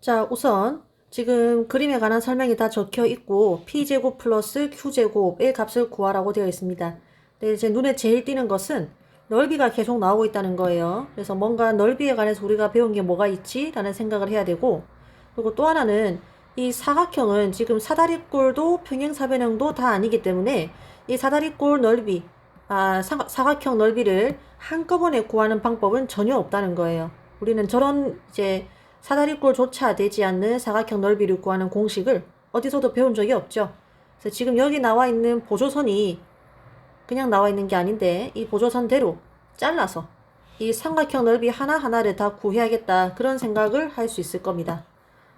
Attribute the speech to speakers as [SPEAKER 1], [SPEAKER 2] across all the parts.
[SPEAKER 1] 자, 우선 지금 그림에 관한 설명이 다 적혀 있고 p제곱 플러스 q제곱의 값을 구하라고 되어 있습니다. 근데 제 눈에 제일 띄는 것은 넓이가 계속 나오고 있다는 거예요. 그래서 뭔가 넓이에 관해서 우리가 배운 게 뭐가 있지? 라는 생각을 해야 되고 그리고 또 하나는 이 사각형은 지금 사다리꼴도 평행사변형도 다 아니기 때문에 이 사다리꼴 넓이, 아, 사, 사각형 넓이를 한꺼번에 구하는 방법은 전혀 없다는 거예요. 우리는 저런 이제 사다리꼴조차 되지 않는 사각형 넓이를 구하는 공식을 어디서도 배운 적이 없죠. 그래서 지금 여기 나와 있는 보조선이 그냥 나와 있는 게 아닌데 이 보조선대로 잘라서 이 삼각형 넓이 하나하나를 다 구해야겠다 그런 생각을 할 수 있을 겁니다.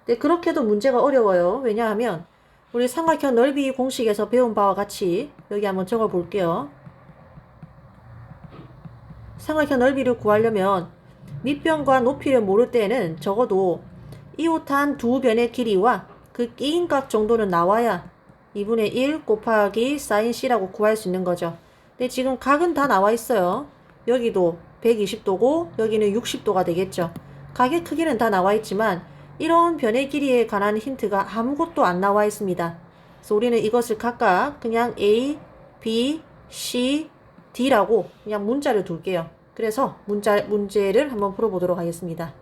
[SPEAKER 1] 근데 그렇게도 문제가 어려워요. 왜냐하면 우리 삼각형 넓이 공식에서 배운 바와 같이 여기 한번 적어 볼게요. 삼각형 넓이를 구하려면 밑변과 높이를 모를 때는 적어도 이웃한 두 변의 길이와 그 끼인 각 정도는 나와야 2분의 1 곱하기 사인 C라고 구할 수 있는 거죠. 근데 지금 각은 다 나와 있어요. 여기도 120도고 여기는 60도가 되겠죠. 각의 크기는 다 나와 있지만 이런 변의 길이에 관한 힌트가 아무것도 안 나와 있습니다. 그래서 우리는 이것을 각각 그냥 A, B, C, D라고 그냥 문자를 둘게요. 그래서 문자, 문제를 한번 풀어보도록 하겠습니다.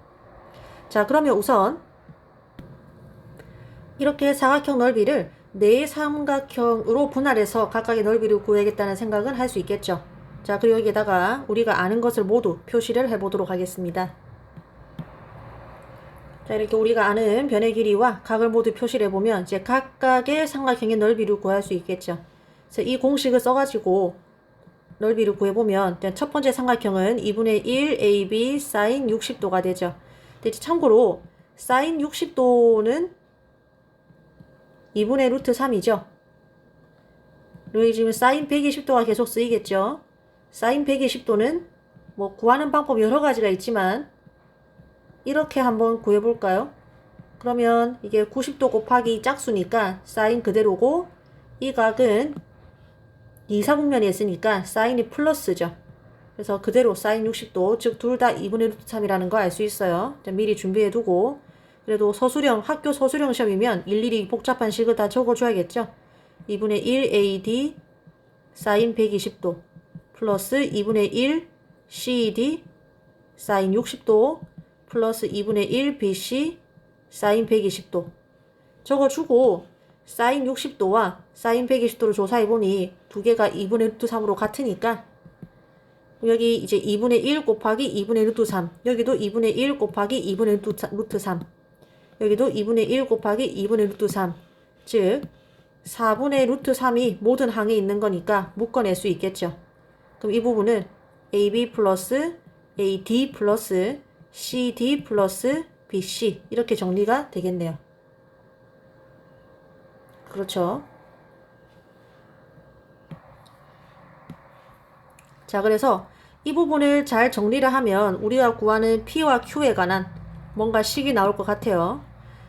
[SPEAKER 1] 자, 그러면 우선 이렇게 사각형 넓이를 네 삼각형으로 분할해서 각각의 넓이를 구해야겠다는 생각은 할 수 있겠죠. 자, 그리고 여기에다가 우리가 아는 것을 모두 표시를 해보도록 하겠습니다. 자, 이렇게 우리가 아는 변의 길이와 각을 모두 표시를 해보면 이제 각각의 삼각형의 넓이를 구할 수 있겠죠. 그래서 이 공식을 써가지고 넓이를 구해보면 첫 번째 삼각형은 2분의 1 AB 사인 60도가 되죠. 이제 참고로 사인 60도는 2분의 루트 3이죠. 그리고 지금 사인 120도가 계속 쓰이겠죠. 사인 120도는 뭐 구하는 방법 여러 가지가 있지만 이렇게 한번 구해볼까요? 그러면 이게 90도 곱하기 짝수니까 사인 그대로고 이 각은 이사분면이 있으니까 사인이 플러스죠. 그래서 그대로 사인 60도, 즉 둘 다 2분의 루트 3이라는 거 알 수 있어요. 미리 준비해 두고 그래도 서술형, 학교 서술형 시험이면 일일이 복잡한 식을 다 적어줘야겠죠. 2분의 1 AD 사인 120도 플러스 2분의 1 CD 사인 60도 플러스 2분의 1 BC 사인 120도 적어주고 사인 60도와 사인 120도를 조사해보니 두 개가 2분의 루트 3으로 같으니까 여기 이제 2분의 1 곱하기 2분의 루트 3 여기도 2분의 1 곱하기 2분의 루트 3 여기도 2분의 1 곱하기 2분의 루트 3 즉 4분의 루트 3이 모든 항에 있는 거니까 묶어낼 수 있겠죠. 그럼 이 부분은 AB 플러스 AD 플러스 CD 플러스 BC 이렇게 정리가 되겠네요. 그렇죠. 자, 그래서 이 부분을 잘 정리를 하면 우리가 구하는 P와 Q에 관한 뭔가 식이 나올 것 같아요.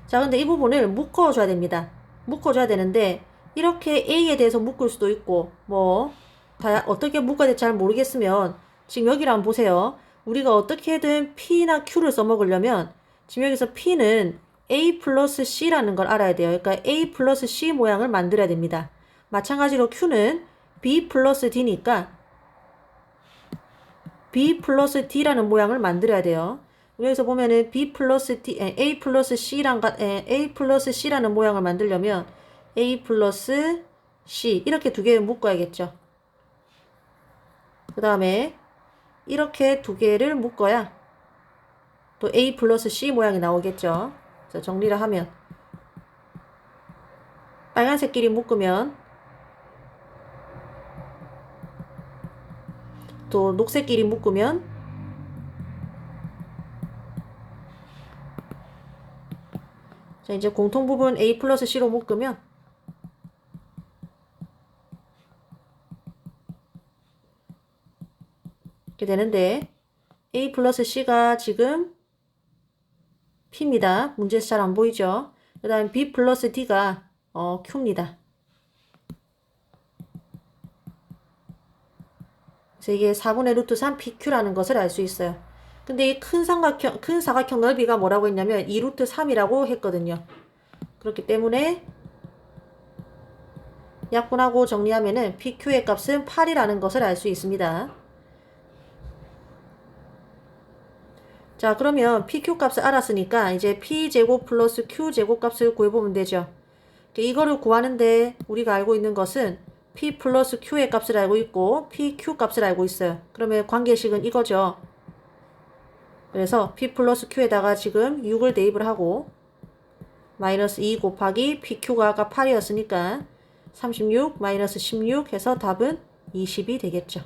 [SPEAKER 1] 자, 근데 이 부분을 묶어줘야 됩니다. 묶어줘야 되는데 이렇게 A에 대해서 묶을 수도 있고 뭐 다 어떻게 묶어야 될지 잘 모르겠으면 지금 여기를 한번 보세요. 우리가 어떻게든 P나 Q를 써먹으려면 지금 여기서 P는 A 플러스 C라는 걸 알아야 돼요. 그러니까 A 플러스 C 모양을 만들어야 됩니다. 마찬가지로 Q는 B 플러스 D니까 B 플러스 D라는 모양을 만들어야 돼요. 여기서 보면은 B 플러스 D, A 플러스 C랑, A 플러스 C라는 모양을 만들려면 A 플러스 C 이렇게 두 개를 묶어야겠죠. 그 다음에 이렇게 두 개를 묶어야 또 A 플러스 C 모양이 나오겠죠. 자, 정리를 하면 빨간색끼리 묶으면 또 녹색끼리 묶으면 자 이제 공통 부분 A 플러스 C로 묶으면 이렇게 되는데 A 플러스 C가 지금 P입니다. 문제에서 잘 안 보이죠? 그 다음 B 플러스 D가 어, Q입니다. 그래서 이게 4분의 루트 3 PQ라는 것을 알 수 있어요. 근데 이 큰 삼각형, 큰 사각형 넓이가 뭐라고 했냐면 2루트 3이라고 했거든요. 그렇기 때문에 약분하고 정리하면은 PQ의 값은 8이라는 것을 알 수 있습니다. 자, 그러면 PQ 값을 알았으니까 이제 P제곱 플러스 Q제곱 값을 구해보면 되죠. 이거를 구하는데 우리가 알고 있는 것은 P 플러스 Q의 값을 알고 있고 PQ 값을 알고 있어요. 그러면 관계식은 이거죠. 그래서 P 플러스 Q에다가 지금 6을 대입을 하고 마이너스 2 곱하기 PQ가 아까 8이었으니까 36 마이너스 16 해서 답은 20이 되겠죠.